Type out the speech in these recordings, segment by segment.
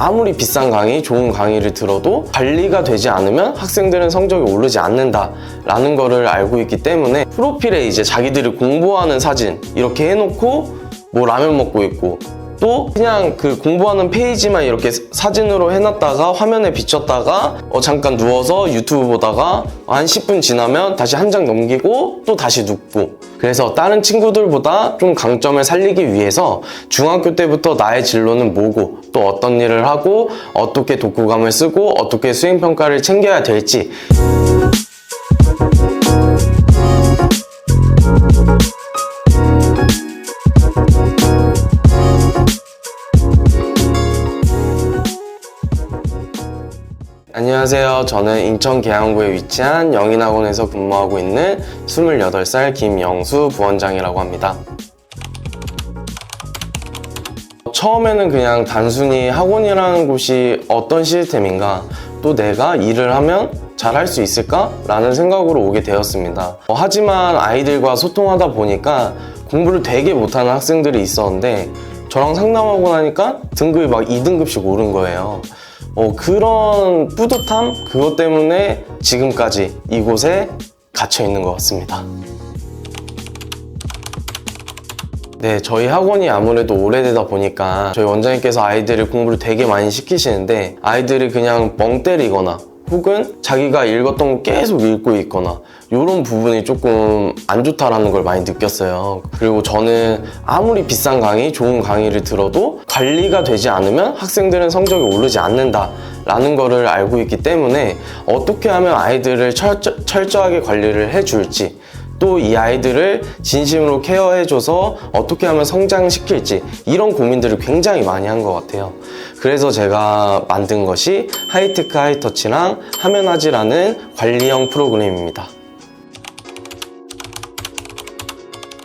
아무리 비싼 강의, 좋은 강의를 들어도 관리가 되지 않으면 학생들은 성적이 오르지 않는다라는 거를 알고 있기 때문에 프로필에 이제 자기들이 공부하는 사진 이렇게 해놓고 뭐 라면 먹고 있고 또 그냥 그 공부하는 페이지만 이렇게 사진으로 해놨다가 화면에 비쳤다가 어 잠깐 누워서 유튜브 보다가 한 10분 지나면 다시 한 장 넘기고 또 다시 눕고. 그래서 다른 친구들보다 좀 강점을 살리기 위해서 중학교 때부터 나의 진로는 뭐고 또 어떤 일을 하고 어떻게 독후감을 쓰고 어떻게 수행평가를 챙겨야 될지 안녕하세요. 저는 인천 계양구에 위치한 영인학원에서 근무하고 있는 28살 김영수 부원장이라고 합니다. 처음에는 그냥 단순히 학원이라는 곳이 어떤 시스템인가, 또 내가 일을 하면 잘할 수 있을까? 라는 생각으로 오게 되었습니다. 어, 하지만 아이들과 소통하다 보니까 공부를 되게 못하는 학생들이 있었는데, 저랑 상담하고 나니까 등급이 막 2등급씩 오른 거예요. 어, 그런 뿌듯함? 그것 때문에 지금까지 이곳에 갇혀 있는 것 같습니다. 네, 저희 학원이 아무래도 오래되다 보니까 저희 원장님께서 아이들을 공부를 되게 많이 시키시는데 아이들이 그냥 멍 때리거나 혹은 자기가 읽었던 거 계속 읽고 있거나 이런 부분이 조금 안 좋다라는 걸 많이 느꼈어요. 그리고 저는 아무리 비싼 강의, 좋은 강의를 들어도 관리가 되지 않으면 학생들은 성적이 오르지 않는다. 라는 거를 알고 있기 때문에 어떻게 하면 아이들을 철저, 철저하게 관리를 해줄지 또이 아이들을 진심으로 케어해줘서 어떻게 하면 성장시킬지 이런 고민들을 굉장히 많이 한 것 같아요. 그래서 제가 만든 것이 하이테크 하이터치랑 하면하지라는 관리형 프로그램입니다.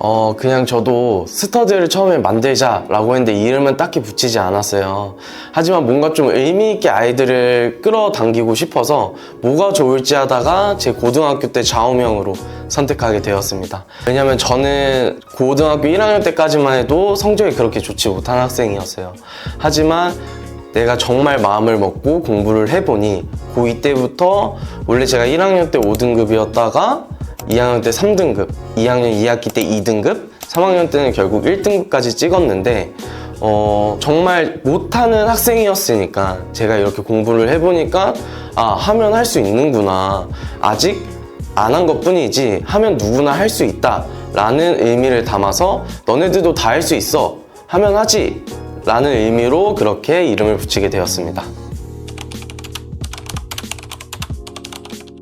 어, 그냥 저도 스터디를 처음에 만들자 라고 했는데 이름은 딱히 붙이지 않았어요. 하지만 뭔가 좀 의미있게 아이들을 끌어당기고 싶어서 뭐가 좋을지 하다가 제 고등학교 때 좌우명으로 선택하게 되었습니다. 왜냐면 저는 고등학교 1학년 때까지만 해도 성적이 그렇게 좋지 못한 학생이었어요. 하지만 내가 정말 마음을 먹고 공부를 해보니 고2 때부터 원래 제가 1학년 때 5등급이었다가 2학년 때 3등급, 2학년 2학기 때 2등급, 3학년 때는 결국 1등급까지 찍었는데 어, 정말 못하는 학생이었으니까 제가 이렇게 공부를 해보니까 아 하면 할 수 있는구나. 아직 안 한 것 뿐이지 하면 누구나 할 수 있다 라는 의미를 담아서 너네들도 다 할 수 있어. 하면 하지 라는 의미로 그렇게 이름을 붙이게 되었습니다.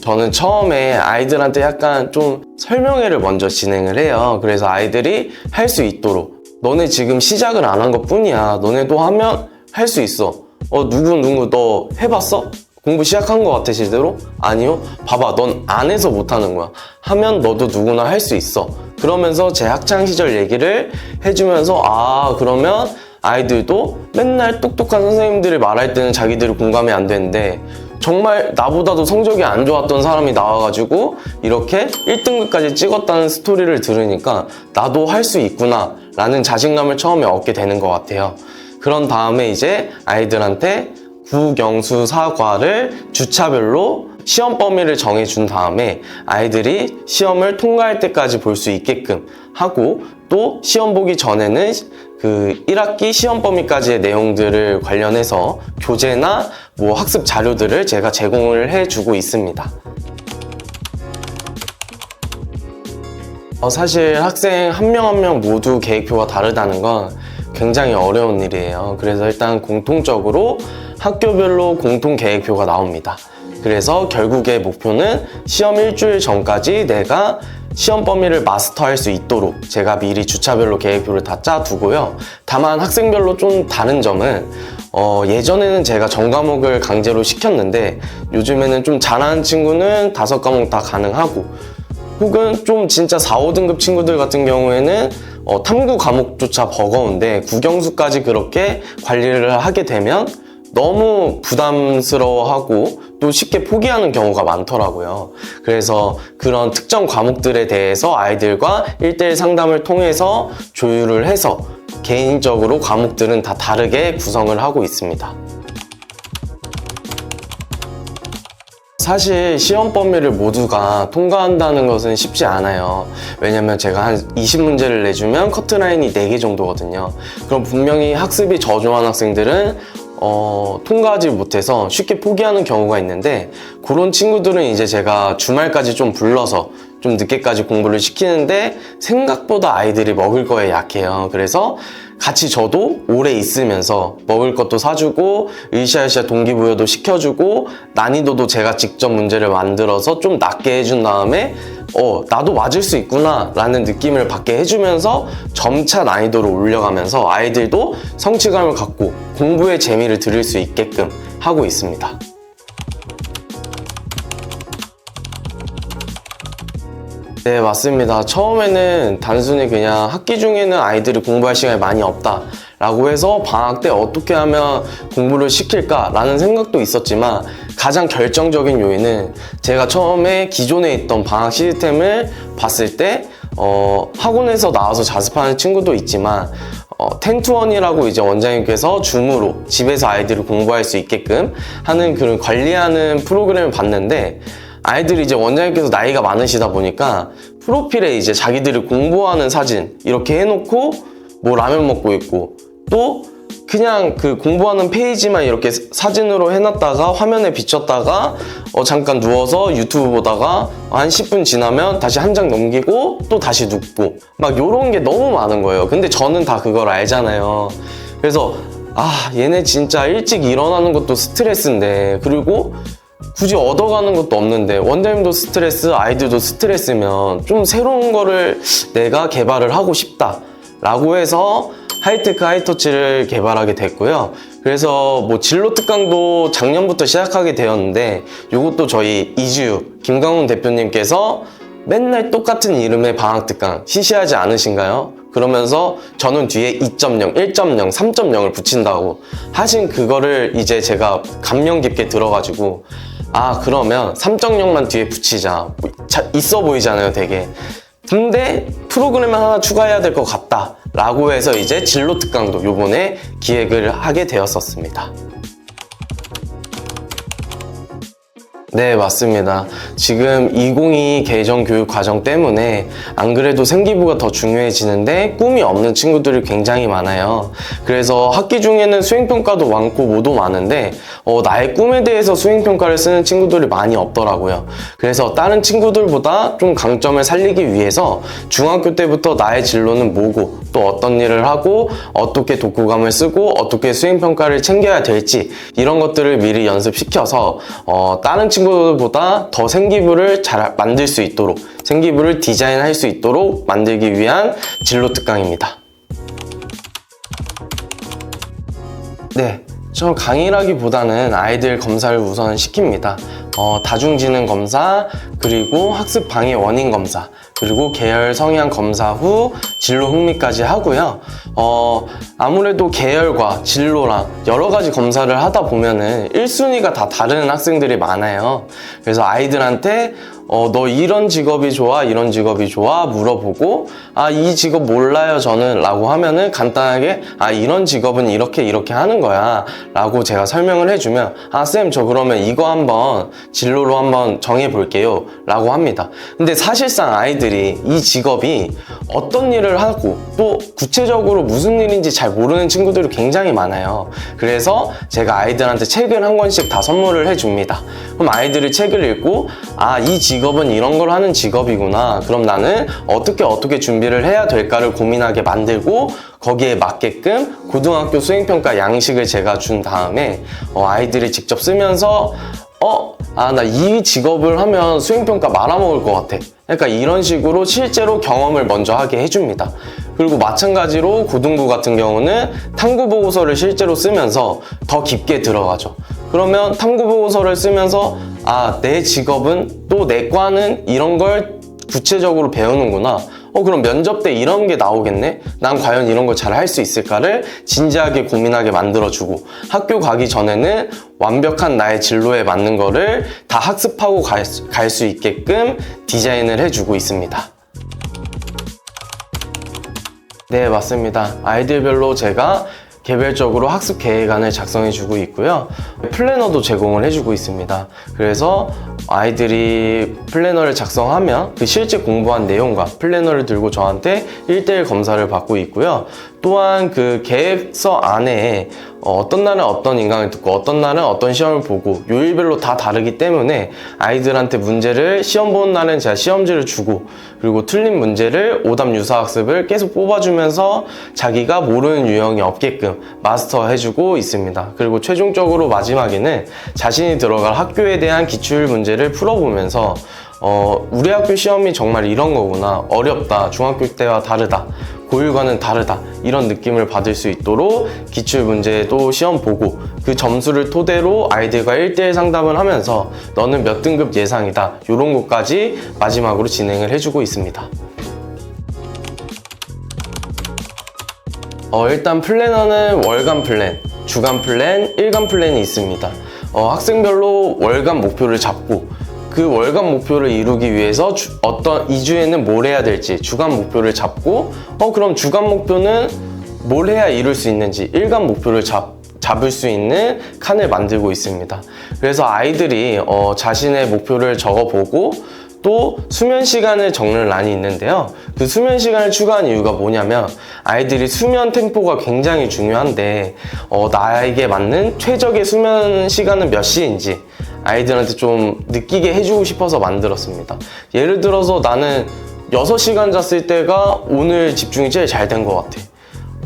저는 처음에 아이들한테 약간 좀 설명회를 먼저 진행을 해요. 그래서 아이들이 할 수 있도록 너네 지금 시작을 안 한 것 뿐이야. 너네도 하면 할 수 있어. 어, 누구 누구 너 해봤어? 공부 시작한 것 같아 실제로? 아니요. 봐봐, 넌 안 해서 못하는 거야. 하면 너도 누구나 할 수 있어. 그러면서 제 학창 시절 얘기를 해주면서 아 그러면 아이들도 맨날 똑똑한 선생님들이 말할 때는 자기들이 공감이 안 되는데 정말 나보다도 성적이 안 좋았던 사람이 나와가지고 이렇게 1등급까지 찍었다는 스토리를 들으니까 나도 할 수 있구나 라는 자신감을 처음에 얻게 되는 것 같아요. 그런 다음에 이제 아이들한테 국영수 사과를 주차별로 시험 범위를 정해준 다음에 아이들이 시험을 통과할 때까지 볼 수 있게끔 하고 또 시험 보기 전에는 그 1학기 시험 범위까지의 내용들을 관련해서 교재나 뭐 학습 자료들을 제가 제공을 해주고 있습니다. 어, 사실 학생 한 명 한 명 모두 계획표가 다르다는 건 굉장히 어려운 일이에요. 그래서 일단 공통적으로 학교별로 공통 계획표가 나옵니다. 그래서 결국의 목표는 시험 일주일 전까지 내가 시험 범위를 마스터할 수 있도록 제가 미리 주차별로 계획표를 다 짜두고요. 다만 학생별로 좀 다른 점은 어, 예전에는 제가 전 과목을 강제로 시켰는데 요즘에는 좀 잘하는 친구는 다섯 과목 다 가능하고 혹은 좀 진짜 4, 5등급 친구들 같은 경우에는 어, 탐구 과목조차 버거운데 국영수까지 그렇게 관리를 하게 되면 너무 부담스러워하고 또 쉽게 포기하는 경우가 많더라고요. 그래서 그런 특정 과목들에 대해서 아이들과 일대일 상담을 통해서 조율을 해서 개인적으로 과목들은 다 다르게 구성을 하고 있습니다. 사실 시험 범위를 모두가 통과한다는 것은 쉽지 않아요. 왜냐면 제가 한 20문제를 내주면 커트라인이 4개 정도거든요. 그럼 분명히 학습이 저조한 학생들은 어, 통과하지 못해서 쉽게 포기하는 경우가 있는데 그런 친구들은 이제 제가 주말까지 좀 불러서 좀 늦게까지 공부를 시키는데 생각보다 아이들이 먹을 거에 약해요. 그래서 같이 저도 오래 있으면서 먹을 것도 사주고 으쌰으쌰 동기부여도 시켜주고 난이도도 제가 직접 문제를 만들어서 좀 낮게 해준 다음에 어 나도 맞을 수 있구나 라는 느낌을 받게 해주면서 점차 난이도를 올려가면서 아이들도 성취감을 갖고 공부의 재미를 들을 수 있게끔 하고 있습니다. 네, 맞습니다. 처음에는 단순히 그냥 학기 중에는 아이들이 공부할 시간이 많이 없다. 라고 해서 방학 때 어떻게 하면 공부를 시킬까라는 생각도 있었지만 가장 결정적인 요인은 제가 처음에 기존에 있던 방학 시스템을 봤을 때 어, 학원에서 나와서 자습하는 친구도 있지만 어, 텐투원이라고 이제 원장님께서 줌으로 집에서 아이들을 공부할 수 있게끔 하는 그런 관리하는 프로그램을 봤는데 아이들이 이제 원장님께서 나이가 많으시다 보니까 프로필에 이제 자기들이 공부하는 사진 이렇게 해놓고 뭐 라면 먹고 있고 또 그냥 그 공부하는 페이지만 이렇게 사진으로 해놨다가 화면에 비쳤다가 어 잠깐 누워서 유튜브 보다가 한 10분 지나면 다시 한 장 넘기고 또 다시 눕고 막 요런 게 너무 많은 거예요. 근데 저는 다 그걸 알잖아요. 그래서 아 얘네 진짜 일찍 일어나는 것도 스트레스인데 그리고 굳이 얻어가는 것도 없는데 원장님도 스트레스, 아이들도 스트레스면 좀 새로운 거를 내가 개발을 하고 싶다. 라고 해서 하이테크 하이터치를 개발하게 됐고요. 그래서 뭐 진로 특강도 작년부터 시작하게 되었는데 이것도 저희 이주 김강훈 대표님께서 맨날 똑같은 이름의 방학 특강 시시하지 않으신가요? 그러면서 저는 뒤에 2.0, 1.0, 3.0을 붙인다고 하신 그거를 이제 제가 감명 깊게 들어가지고 아 그러면 3.0만 뒤에 붙이자 있어 보이잖아요 되게 근데 프로그램을 하나 추가해야 될 것 같다 라고 해서 이제 진로 특강도 요번에 기획을 하게 되었었습니다 네, 맞습니다. 지금 2022 개정 교육 과정 때문에 안 그래도 생기부가 더 중요해지는데 꿈이 없는 친구들이 굉장히 많아요. 그래서 학기 중에는 수행평가도 많고 뭐도 많은데 어, 나의 꿈에 대해서 수행평가를 쓰는 친구들이 많이 없더라고요. 그래서 다른 친구들보다 좀 강점을 살리기 위해서 중학교 때부터 나의 진로는 뭐고 또 어떤 일을 하고 어떻게 독후감을 쓰고 어떻게 수행평가를 챙겨야 될지 이런 것들을 미리 연습시켜서 어, 다른 친구들보다 더 생기부를 잘 만들 수 있도록 생기부를 디자인할 수 있도록 만들기 위한 진로 특강입니다. 네, 저는 강의라기보다는 아이들 검사를 우선 시킵니다. 어, 다중지능 검사, 그리고 학습 방해 원인 검사, 그리고 계열 성향 검사 후 진로 흥미까지 하고요. 어, 아무래도 계열과 진로랑 여러 가지 검사를 하다 보면은 1순위가 다 다른 학생들이 많아요. 그래서 아이들한테 어, 너 이런 직업이 좋아, 이런 직업이 좋아 물어보고, 아, 이 직업 몰라요, 저는. 라고 하면은 간단하게, 아, 이런 직업은 이렇게, 이렇게 하는 거야. 라고 제가 설명을 해주면, 아, 쌤, 저 그러면 이거 한번 진로로 한번 정해볼게요. 라고 합니다. 근데 사실상 아이들이 이 직업이 어떤 일을 하고 또 구체적으로 무슨 일인지 잘 모르는 친구들이 굉장히 많아요. 그래서 제가 아이들한테 책을 한 권씩 다 선물을 해줍니다. 그럼 아이들이 책을 읽고, 아, 이 직업 은 이런 걸 하는 직업이구나. 그럼 나는 어떻게 어떻게 준비를 해야 될까를 고민하게 만들고, 거기에 맞게끔 고등학교 수행평가 양식을 제가 준 다음에, 어, 아이들이 직접 쓰면서, 어, 아, 나 이 직업을 하면 수행평가 말아먹을 것 같아. 그러니까 이런 식으로 실제로 경험을 먼저 하게 해줍니다. 그리고 마찬가지로 고등부 같은 경우는 탐구 보고서를 실제로 쓰면서 더 깊게 들어가죠. 그러면 탐구 보고서를 쓰면서 아, 내 직업은 또 내 과는 이런 걸 구체적으로 배우는구나. 어, 그럼 면접 때 이런 게 나오겠네? 난 과연 이런 걸 잘 할 수 있을까를 진지하게 고민하게 만들어주고 학교 가기 전에는 완벽한 나의 진로에 맞는 거를 다 학습하고 갈 수 있게끔 디자인을 해주고 있습니다. 네, 맞습니다. 아이들별로 제가 개별적으로 학습 계획안을 작성해 주고 있고요. 플래너도 제공을 해주고 있습니다. 그래서 아이들이 플래너를 작성하면 그 실제 공부한 내용과 플래너를 들고 저한테 1대1 검사를 받고 있고요. 또한 그 계획서 안에 어, 어떤 날은 어떤 인강을 듣고 어떤 날은 어떤 시험을 보고 요일별로 다 다르기 때문에 아이들한테 문제를 시험 보는 날은 제가 시험지를 주고 그리고 틀린 문제를 오답 유사 학습을 계속 뽑아주면서 자기가 모르는 유형이 없게끔 마스터해주고 있습니다. 그리고 최종적으로 마지막에는 자신이 들어갈 학교에 대한 기출 문제를 풀어보면서 어, 우리 학교 시험이 정말 이런 거구나. 어렵다. 중학교 때와 다르다. 고일과는 다르다. 이런 느낌을 받을 수 있도록 기출 문제도 시험 보고 그 점수를 토대로 아이들과 1대1 상담을 하면서 너는 몇 등급 예상이다. 이런 것까지 마지막으로 진행을 해주고 있습니다. 어, 일단 플래너는 월간 플랜, 주간 플랜, 일간 플랜이 있습니다. 어, 학생별로 월간 목표를 잡고 그 월간 목표를 이루기 위해서 주- 어떤 2주에는 뭘 해야 될지 주간 목표를 잡고 어 그럼 주간 목표는 뭘 해야 이룰 수 있는지 일간 목표를 잡 잡을 수 있는 칸을 만들고 있습니다. 그래서 아이들이 어, 자신의 목표를 적어보고 또 수면 시간을 적는 란이 있는데요. 그 수면 시간을 추가한 이유가 뭐냐면 아이들이 수면 템포가 굉장히 중요한데 어, 나에게 맞는 최적의 수면 시간은 몇 시인지 아이들한테 좀 느끼게 해주고 싶어서 만들었습니다. 예를 들어서 나는 6시간 잤을 때가 오늘 집중이 제일 잘 된 것 같아.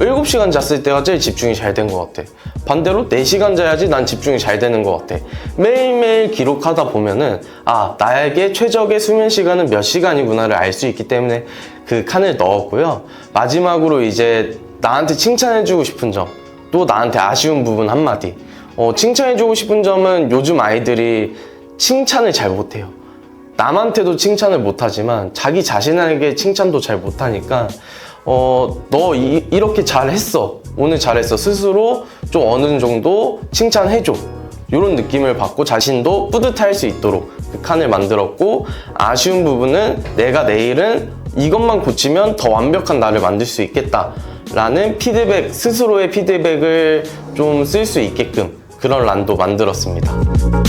7시간 잤을 때가 제일 집중이 잘 된 것 같아. 반대로 4시간 자야지 난 집중이 잘 되는 것 같아. 매일매일 기록하다 보면은, 아, 나에게 최적의 수면 시간은 몇 시간이구나를 알 수 있기 때문에 그 칸을 넣었고요. 마지막으로 이제 나한테 칭찬해주고 싶은 점, 또 나한테 아쉬운 부분 한마디. 어, 칭찬해주고 싶은 점은 요즘 아이들이 칭찬을 잘 못해요. 남한테도 칭찬을 못하지만 자기 자신에게 칭찬도 잘 못하니까 어, 너 이, 이렇게 잘했어. 오늘 잘했어. 스스로 좀 어느 정도 칭찬해줘. 이런 느낌을 받고 자신도 뿌듯할 수 있도록 그 칸을 만들었고 아쉬운 부분은 내가 내일은 이것만 고치면 더 완벽한 나를 만들 수 있겠다. 라는 피드백, 스스로의 피드백을 좀 쓸 수 있게끔 그런 란도 만들었습니다.